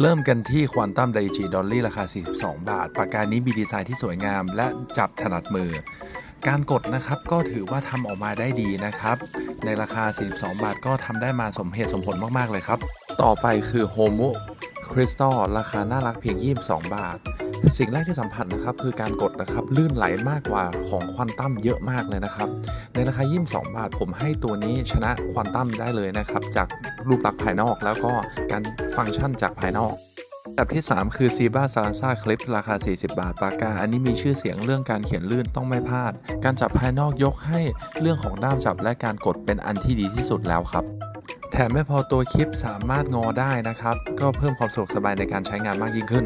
เริ่มกันที่ควอนตัมไดจิดอลลี่ราคา 42 บาท ปากกานี้มีดีไซน์ที่สวยงาม และจับถนัดมือ การกดนะครับก็ถือว่าทำออกมาได้ดีนะครับ ในราคา 42 บาทก็ทำได้มาสมเหตุสมผลมาก ๆ เลยครับ ต่อไปคือโฮมุ คริสตัลราคาน่ารักเพียง 22 บาท สิ่งแรกที่สัมผัสนะครับคือการกดนะครับลื่นไหลมากกว่าของควอนตัมเยอะมากเลยนะครับ ในราคา 22 บาท ผมให้ตัวนี้ชนะควอนตัมได้เลยนะครับ จากรูปลักษณ์ภายนอกแล้วก็การฟังก์ชันจากภายนอกอับที่ 3 คือ z ีบ้าซา s าคลิปราคา 40 บาทปากกา อันนี้มีชื่อเสียงเรื่องการเขียนลื่นต้องไม่พลาด การจับภายนอกยกให้เรื่องของด้ามจับและการกดเป็นอันที่ดีที่สุดแล้วครับ แถมไม่พอตัวคลิปสามารถงอได้นะครับ ก็เพิ่มความสะดวกสบายในการใช้งานมากยิ่งขึ้น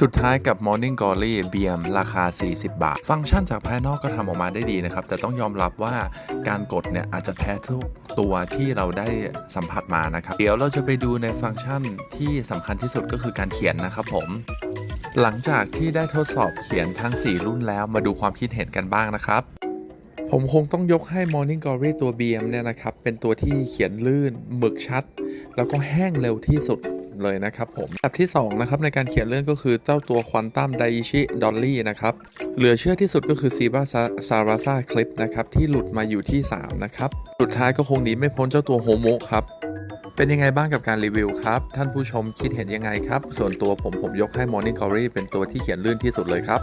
สุดท้ายกับ Morning Glory BM ราคา 40 บาท ฟังก์ชันจากภายนอกก็ทำออกมาได้ดีนะครับ แต่ต้องยอมรับว่าการกดเนี่ยอาจจะแพ้ทุกตัวที่เราได้สัมผัสมานะครับ เดี๋ยวเราจะไปดูในฟังก์ชันที่สำคัญที่สุดก็คือการเขียนนะครับผมหลังจากที่ได้ทดสอบเขียนทั้ง 4 รุ่นแล้วมาดูความคิดเห็นกันบ้างนะครับ ผมคงต้องยกให้ Morning Glory ตัว BM เนี่ยนะครับ เป็นตัวที่เขียนลื่นหมึกชัด แล้วก็แห้งเร็วที่สุดเลยนะครับผมอันดับที่ 2 นะครับ ในการเขียนเรื่องก็คือเจ้าตัวควอนตัมไดชิดอลลี่นะครับ เหลือเชื่อที่สุดก็คือซีบาซาราซาคลิปนะครับ ที่หลุดมาอยู่ที่ 3 นะครับ สุดท้ายก็คงหนีไม่พ้นเจ้าตัวโฮโมครับ เป็นยังไงบ้างกับการรีวิวครับ ท่านผู้ชมคิดเห็นยังไงครับ ส่วนตัวผมผมยกให้ Morning Glory เป็นตัวที่เขียนลื่นที่สุดเลยครับ